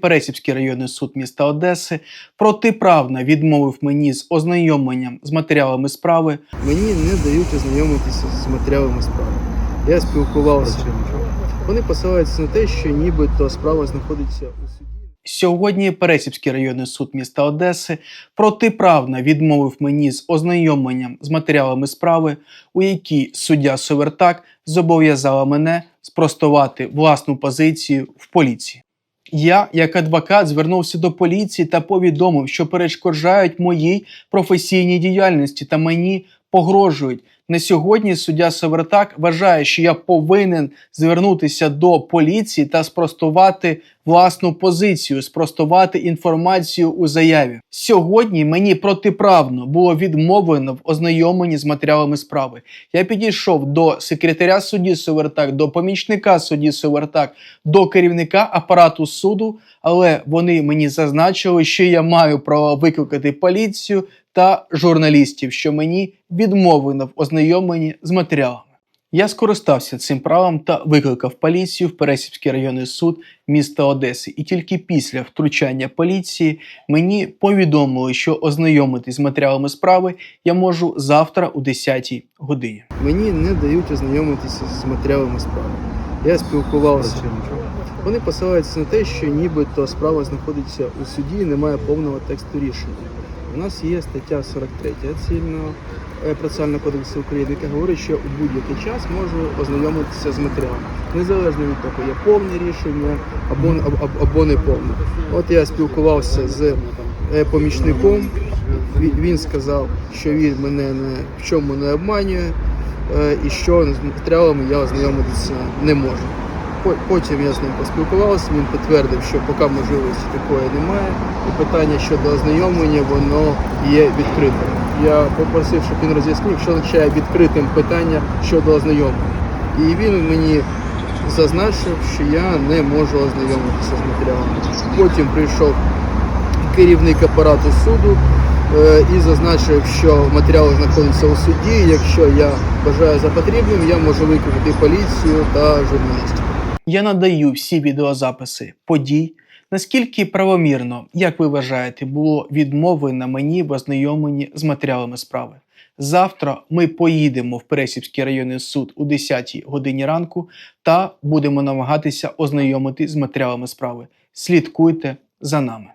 Пересівський районний суд міста Одеси протиправно відмовив мені з ознайомленням з матеріалами справи. Мені не дають ознайомитися з матеріалами справи. Я спілкувався. Вони посилаються на те, що нібито справа знаходиться у суді. Сьогодні Пересівський районний суд міста Одеси протиправно відмовив мені з ознайомленням з матеріалами справи, у якій суддя Совертак зобов'язала мене спростувати власну позицію в поліції. Я, як адвокат, звернувся до поліції та повідомив, що перешкоджають моїй професійній діяльності та мені погрожують. На сьогодні суддя Севертак вважає, що я повинен звернутися до поліції та спростувати власну позицію, спростувати інформацію у заяві. Сьогодні мені протиправно було відмовлено в ознайомленні з матеріалами справи. Я підійшов до секретаря судді Севертак, до помічника судді Севертак, до керівника апарату суду, але вони мені зазначили, що я маю право викликати поліцію та журналістів, що мені відмовлено в ознайомленні з матеріалами. Я скористався цим правом та викликав поліцію в Пересівський районний суд міста Одеси. І тільки після втручання поліції мені повідомили, що ознайомитись з матеріалами справи я можу завтра у 10 годині. Мені не дають ознайомитися з матеріалами справи. Я спілкувався. Вони посилаються на те, що нібито справа знаходиться у суді і немає повного тексту рішення. У нас є стаття 43 цивільного е, процесуального кодексу України, яка говорить, що у будь-який час можу ознайомитися з матеріалом, незалежно від того, є повне рішення або, або, або не повне. От я спілкувався з е, помічником. Він, сказав, що він мене не в чому не обманює, е, і що з матеріалами я ознайомитися не можу. По- Потім я з ним поспілкувався, він підтвердив, що поки можливості такої немає, і питання щодо ознайомлення воно є відкритим. Я попросив, щоб він роз'яснив, що означає відкритим питання щодо ознайомлення. І він мені зазначив, що я не можу ознайомитися з матеріалами. Потім прийшов керівник апарату суду е, і зазначив, що матеріали знаходяться у суді. Якщо я вважаю за потрібним, я можу викликати поліцію та журналістів. Я надаю всі відеозаписи подій. Наскільки правомірно, як ви вважаєте, було відмовлено мені в ознайомленні з матеріалами справи? Завтра ми поїдемо в Пересівський районний суд у 10 годині ранку та будемо намагатися ознайомити з матеріалами справи. Слідкуйте за нами.